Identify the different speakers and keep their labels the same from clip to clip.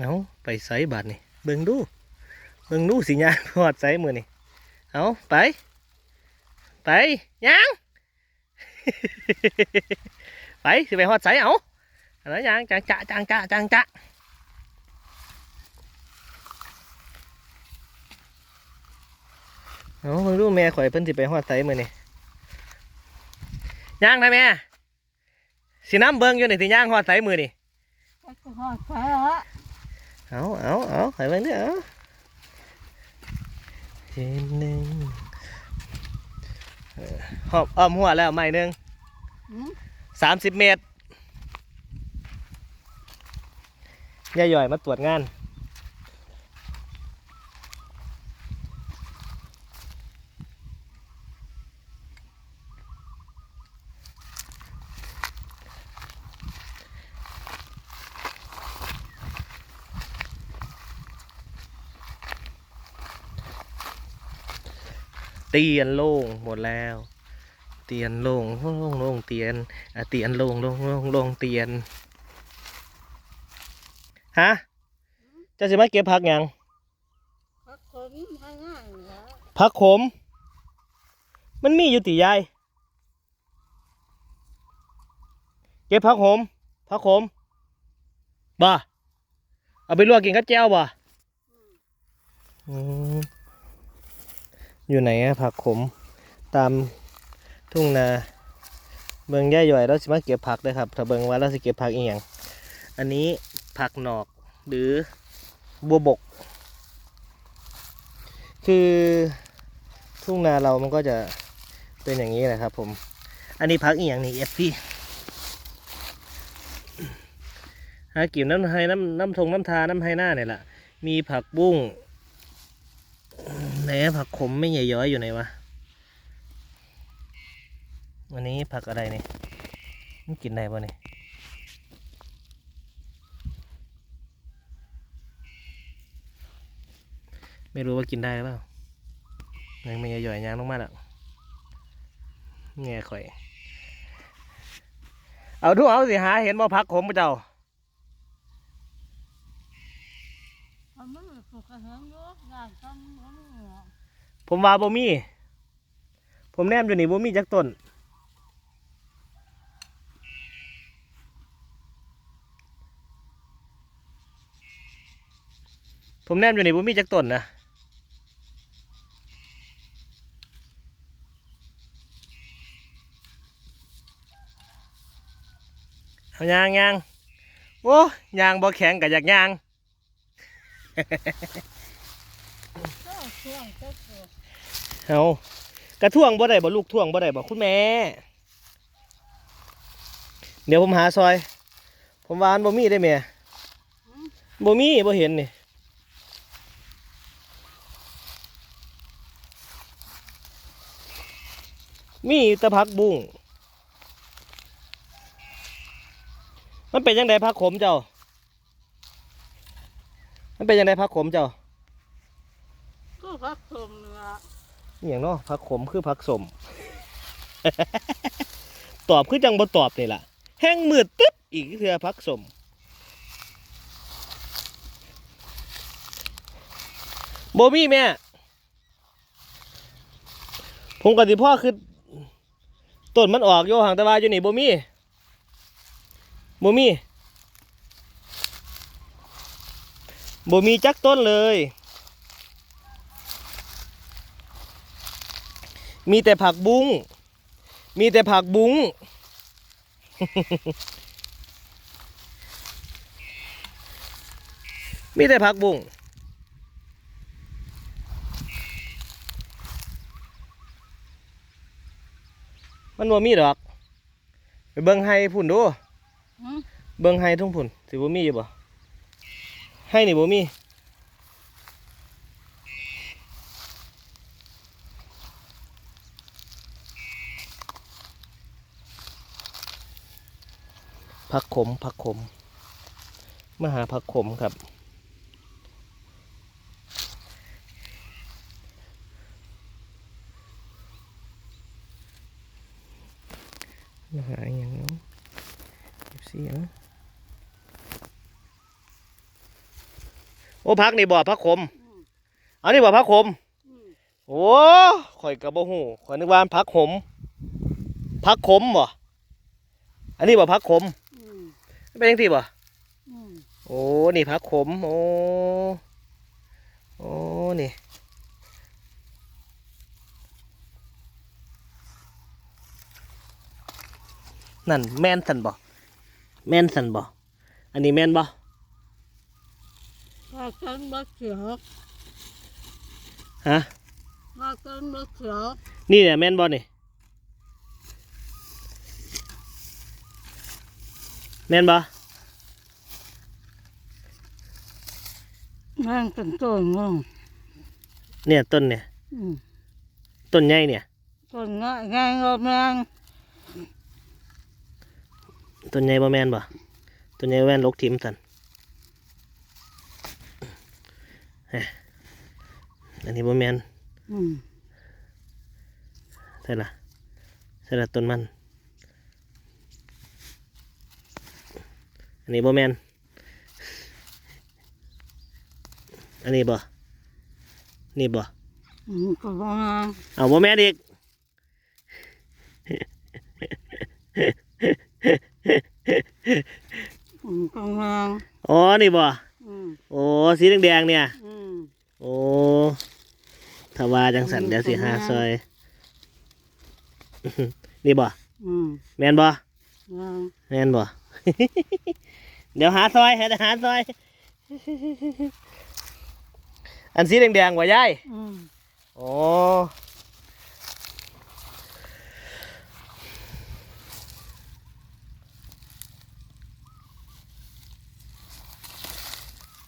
Speaker 1: เอาไปไสบาทนี่เบิ่งดูเบิ่งดูสิยางพอดไสมือนี่เอาไป ไปยาง ไปสิไปฮอดไสเอาอันนั้นยางจังจะจังจะจังจะเอาเบิ่งดูแม่ข่อยเพิ่นสิไปฮอดไสมือนี่ยางได้แม่สิน้ำเบิ่งอยู่นี่สิย่างฮอดไสมือนี่
Speaker 2: ก็หอดฟ้า
Speaker 1: เอาเอาเอาให้มันเนี่ยเอาเห็นหนึ่งเออหอบอ้อมหัวแล้วไม่หนึ่ง
Speaker 2: อืม
Speaker 1: สามสิบเมตรย่าย่อยมาตรวจงาน เตียนโล่งหมดแล้ว เตียนโล่งโล่งโล่งเตียนเตียนโล่งโล่งโล่งโล่งเตียนฮะจะสิมาเก็บผักยัง
Speaker 2: พักผมข้างล่างเหรอ
Speaker 1: ผักขม มันมีอยู่ติยายเก็บผักขมผักขมบ่เอาไปลวกกินกับแจ่วบ่อืม อยู่ไหนผักขมตามทุ่งนา เบิงแย่ย่อยเราสิมาเก็บผักเด้วยครับ ถ้าเบิงว่าเราสิเก็บผักอีหยังอันนี้ผักหนอกหรือบัวบก คือทุ่งนาเรามันก็จะเป็นอย่างนี้แหละครับผม อันนี้ผักอีหยังนี่เอฟพี่หากินน้ำไห้น้ำน้ำทงน้ำทาน้ำไห้หน้าเนี่ยแหละมีผักบุ้ง ไหนผักขมไม่ใหญ่ย้อยอยู่ไหนวะอันนี้ผักอะไรเนี่ยมันกินได้ปะเนี่ยไม่รู้ว่ากินได้หรือเปล่ายังไม่ย่อยๆยางลงมาแล้วแง่ข่อย เอาดูเอาสิหาเห็นบ่พักขมปะเจ้า
Speaker 2: ไม่ได้ปลู กกระเทียมเยอะงานทำเขาไม่เหรอ
Speaker 1: ผมว่าบ่มี ผมแนมอยู่นี่บ่มีจักต้น ผมแนมอยู่นี่บ่มีจักต้นนะเอายางยางโอ้ยางบ่แข็งกับอยากยาง เอากระท่วงบ่ได้บ่ลูกท่วงบ่ได้บ่คุณแม่ เดี๋ยวผมหาซอย ผมวานบ่มีได้แม่บ่มีบ่เห็นนี่มีต่ผักบุ้งมันเป็นยังไงผักขมเจ้า มันเป็นยังไงผักขมเจ้า
Speaker 2: ก็พักผมละ
Speaker 1: อหย่างเนาะผักขมคือผักสม ตอบคือจังบ่ตอบนี่ล่ะ แห้งมืดตึ๊บอีกเทือผักสมบ่มีแม่ ผมกับสิพ่อคือต้นมันออกโยห่างแตะวาอยู่นี่บ่มีบ่มี บ่มีจักต้นเลย มีแต่ผักบุ้ง มีแต่ผักบุ้ง มีแต่ผักบุ้งมันบ่มีดอก ไปเบิ่งไห้พุ่นดู
Speaker 2: อืม
Speaker 1: เบิ่งไห้ทุ่งพุ่นสิบ่มีอยู่บ่ ให้นี่บ่มีผักขมผักขม มาหาผักขมครับ มาหาอหย่างเนาะเก็บสีเนาะ โอ้ พักนี่บ่พักขม
Speaker 2: อืม
Speaker 1: อันนี้บ่พักขม
Speaker 2: อืม
Speaker 1: โอ้ข่อยกระบ่หูข่อยนึกว่าพักขมพักขมบ่อันนี้บ่พักขม
Speaker 2: อืม
Speaker 1: เป็นยังที่บ่
Speaker 2: อืม
Speaker 1: โอ้นี่พักขมโอ้โอ้นี่นั่นแม่นสันบ่แม่นสันบ่อันนี้แม่นบ่
Speaker 2: ว่ากันบ่เขียว
Speaker 1: ฮะ
Speaker 2: ว่ากันบ่เขียว
Speaker 1: นี่เนี่ยแม่นบ่นี่แม่นบ่
Speaker 2: แม่งเป็นต้นมึง
Speaker 1: เนี่ยต้นเนี่ย
Speaker 2: อืม
Speaker 1: ต้นใหญ่เนี่ย
Speaker 2: ต้นง่ายง่ายก็แม่ง
Speaker 1: ต้นใหญ่บ่แม่นบ่ต้นใหญ่บ่แม่นลกทิมสันเฮ้ย อันนี้บ่แม่น
Speaker 2: อืม
Speaker 1: ใช่ละใช่ละต้นมัน อันนี้บ่แม่นอันนี้บ่ นี่บ่
Speaker 2: อืมก็บ่งาม
Speaker 1: เอาบ่แม่นอีก
Speaker 2: อืมก็งาม
Speaker 1: อ๋อ นี่บ่
Speaker 2: อืม
Speaker 1: โอ้ สีแดงๆเนี่ย
Speaker 2: อืม
Speaker 1: โอ้ ถ้าว่าจังสันเดี๋ยวสิหาซอย นี่บ่
Speaker 2: อืม
Speaker 1: แม่นบ่
Speaker 2: งาม
Speaker 1: แม่นบ่ เดี๋ยวหาซอยหาหาซอย อันสีแดงๆว่ายาย
Speaker 2: อืม
Speaker 1: โอ้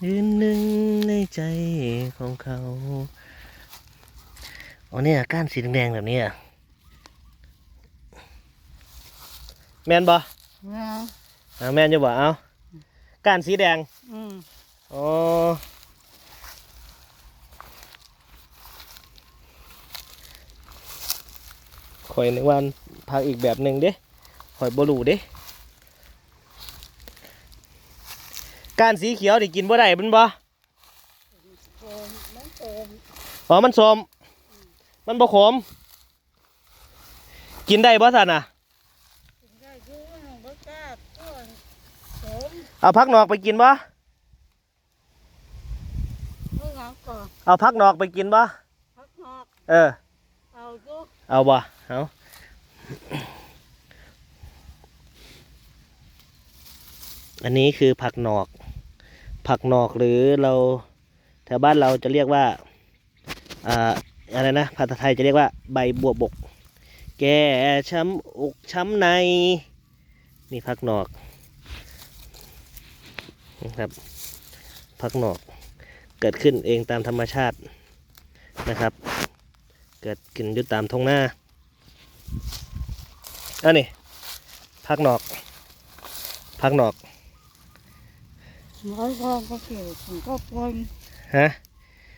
Speaker 1: ยืนหนึ่งในใจของเขา อ๋อเนี่ยก้านสีแดงๆแบบนี้อะแม่นบ่
Speaker 2: งาม
Speaker 1: อ่าแม่นอยู่บ่เอาก้านสีแดง
Speaker 2: อืม
Speaker 1: อ๋อข่อยนึกว่าพักอีกแบบหนึ่งเด้ข่อยบ่รู้เด้ก้านสีเขียวนี่กินบ่ได้มันบ่
Speaker 2: โกนมันโกน
Speaker 1: อ๋อ มันสม มันบ่ขม กินได้บ่ซั่นน่ะ
Speaker 2: ได้ดูมันบ่กล้าต้นสม
Speaker 1: เอาพักนอกไปกินบ่
Speaker 2: เมื่อหลังก่อน
Speaker 1: เอาพักนอกไปกินบ่
Speaker 2: พักนอก
Speaker 1: เออ
Speaker 2: เอาดู
Speaker 1: เอาบ่เอาอันนี้คือผักหนอก ผักหนอกหรือเราแถวบ้านเราจะเรียกว่าอ่า อะไรนะภาษาไทยจะเรียกว่าใบบัวบก แก้ช้ำอกช้ำในนี่ผักหนอกนะครับผักหนอก เกิดขึ้นเองตามธรรมชาตินะครับ เกิดขึ้นอยู่ตามท้องหน้าอันนี้ผักหนอกผักหนอก
Speaker 2: เอาไว้ก็เกี่ยวกับก็ปน
Speaker 1: ฮะ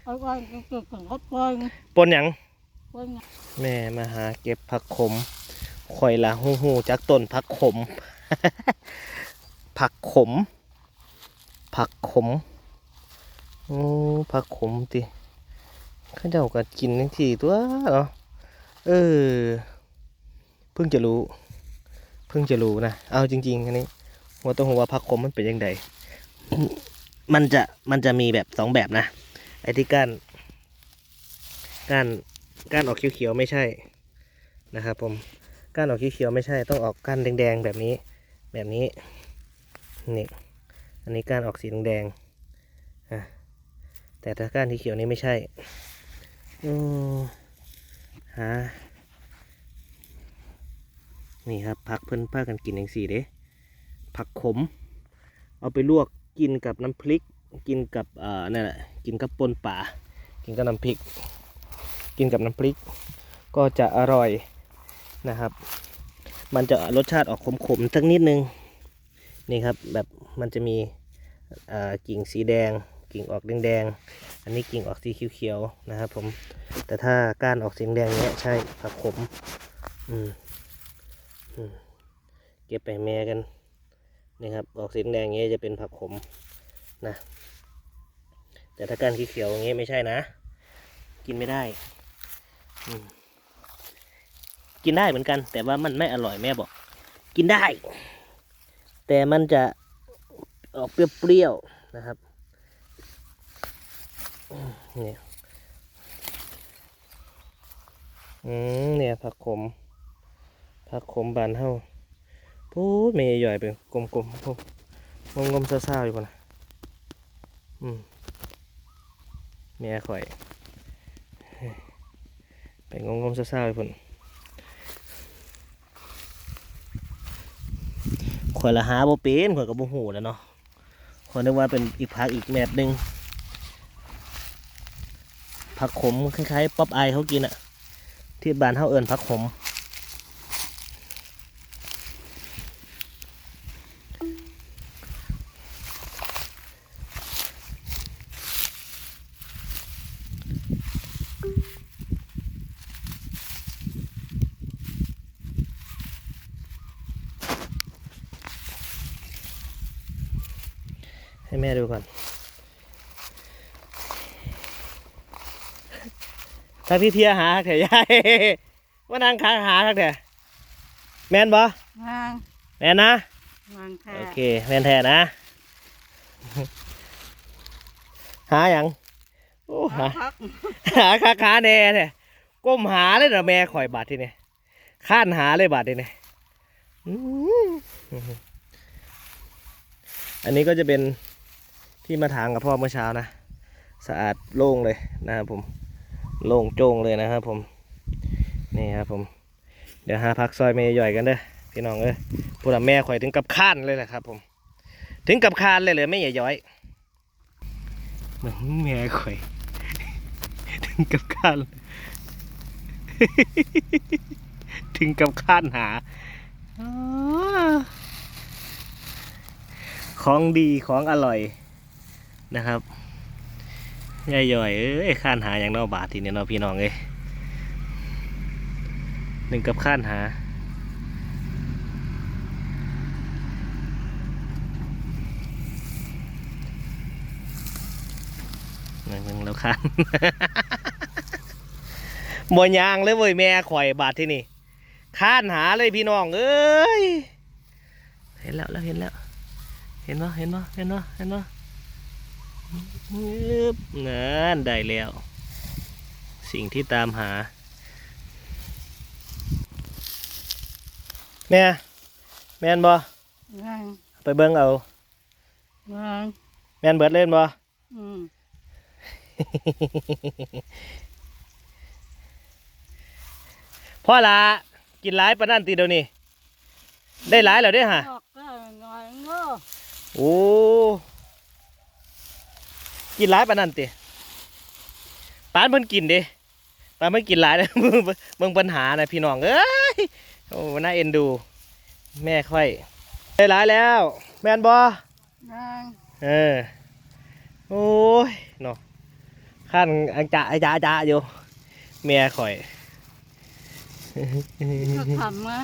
Speaker 2: เอาไว้ก็เกี่ยวกับก็ปน
Speaker 1: ปนหยัง
Speaker 2: ปน
Speaker 1: แม่มาหาเก็บผักขมข่อยละหูหูจากต้นผักขม ผักขม ผักขมโอ้ผักขมติเข้าเจ้าก็กินทั้งทีตัวเนาะเออ เพิ่งจะรู้ เพิ่งจะรู้นะ เอาจริงๆอันนี้หัวต้องหัวาผักขมมันเป็นยังไงมันจะมันจะมีแบบสองแบบนะ ไอ้ที่ก้านก้านก้านออกเขียวๆไม่ใช่นะครับผมก้านออกเขียวๆไม่ใช่ต้องออกก้านแดงๆแบบนี้ แบบนี้นี่อันนี้ก้านออกสีแดงๆอะแต่ถ้าก้านที่เขียวนี้ไม่ใช่อืมหานี่ครับผักเพิ่นพากันกินอย่างสี่เด้ผักขม เอาไปลวกกินกับน้ำพริก กินกับเอ่อนั่นแหละกินกับปนป่า กินกับน้ำพริก กินกับน้ำพริก ก็จะอร่อยนะครับ มันจะรสชาติออกขมๆสักนิดนึงนี่ครับแบบมันจะมีกิ่งสีแดง กิ่งออกแดงๆอันนี้กิ่งออกสีเขียวๆนะครับผมแต่ถ้าก้านออกสีแดงเนี้ยใช่ผักขมอืมอืมเก็บไปแม่กันนี่ครับออกสีแดงเงี้ยจะเป็นผักขม นะ แต่ถ้าการเขียวๆอย่างงี้ไม่ใช่นะ กินไม่ได้ กินได้เหมือนกัน แต่ว่ามันไม่อร่อยแม่บอก กินได้ แต่มันจะออกเปรี้ยวๆนะครับเนี่ยอืมเนี่ยผักขมผักขมบานเฮาพูดเมย์ใหญ่ไปกลมๆพวกงมงมๆซ่าๆอยู่ปะนะ อืมเมียข่อย ไปงมงมๆซ่าๆอยู่พุ่นข่อยละหาบ่เป็นข่อยก็บ่ฮู้แล้วเนาะข่อยนึกว่าเป็นอีกผักอีกแบบหนึ่งผักขมคล้ายๆ ป๊อปอเขากินอะที่บ้านเฮาเอิ้นผักขม ให้แม่ดูก่อน ถ้าพี่เทียหาเถอะยายว่านางขาหาทักเถอะแมนบ่
Speaker 2: วาง
Speaker 1: แมนนะ
Speaker 2: วางแค่
Speaker 1: โอเค แมนแท้นะ หาอย่างโอ้หา
Speaker 2: พัก
Speaker 1: หาขาขาแน่เนี่ยก้มหาเลยนะแม่ข่อยบาดทีนี่ข้านหาเลยบาดทีนี่อื้ออันนี้ก็จะเป็น ที่มาถางกับพ่อเมื่อเช้านะสะอาดโล่งเลยนะครับผมโล่งโจ้งเลยนะครับผมนี่ครับผม เดี๋ยวหาพักซอยเมย์ย่อยกันเด้อพี่น้องเอ้ยพูดแม่ข่อยถึงกับข้านเลยแหละครับ ผม ถึงกับคานเลยเลยไม่ใหญ่ย้อยเหมือนแม่ข่อยถึงกับคานถึงกับคานหาของดีของอร่อย นะครับยายย่อยเอ้ยข้านหาอย่างนอบาททีนี่ยเนาะพี่น้องเอ้ยหนึ่งกับข้านหาหนึ่งหนึ่งแล้วข้านบ่ยางเลยเว้ยแม่ข่อยบาทที่นี่ข้านหาเลยพี่น้องเอ้ยเห็นแล้วแล้วเห็นแล้ว เห็นปะเห็นปะเห็นปะเห็นปะ นั่นได้แล้ว สิ่งที่ตามหาแม่แม่นบ่
Speaker 2: วาง
Speaker 1: ไปเบิ่งเอา
Speaker 2: วาง
Speaker 1: แม่นเบิดเล่นบ่
Speaker 2: อืม
Speaker 1: พ่อละกินหลายปานนั่นตีเดี๋ยวนี้ได้หลายแล้วเด้อฮะ
Speaker 2: ออกก็หน่อยเงอ
Speaker 1: โอ้ กินหลายปานนั่นติปานเพิ่นกินเดิปานเพิ่นกินหลายเลยมึงมึงปัญหานะพี่น้องเอ้ยโอ้น่าเอ็นดู แม่ค่อยได้หลายแล้ว แม่นบ่
Speaker 2: วาง
Speaker 1: เออโอ้ยเนาะขั้นอังจะอาจาอาจาอยู่แม่ข่อย
Speaker 2: ก็ทำนะ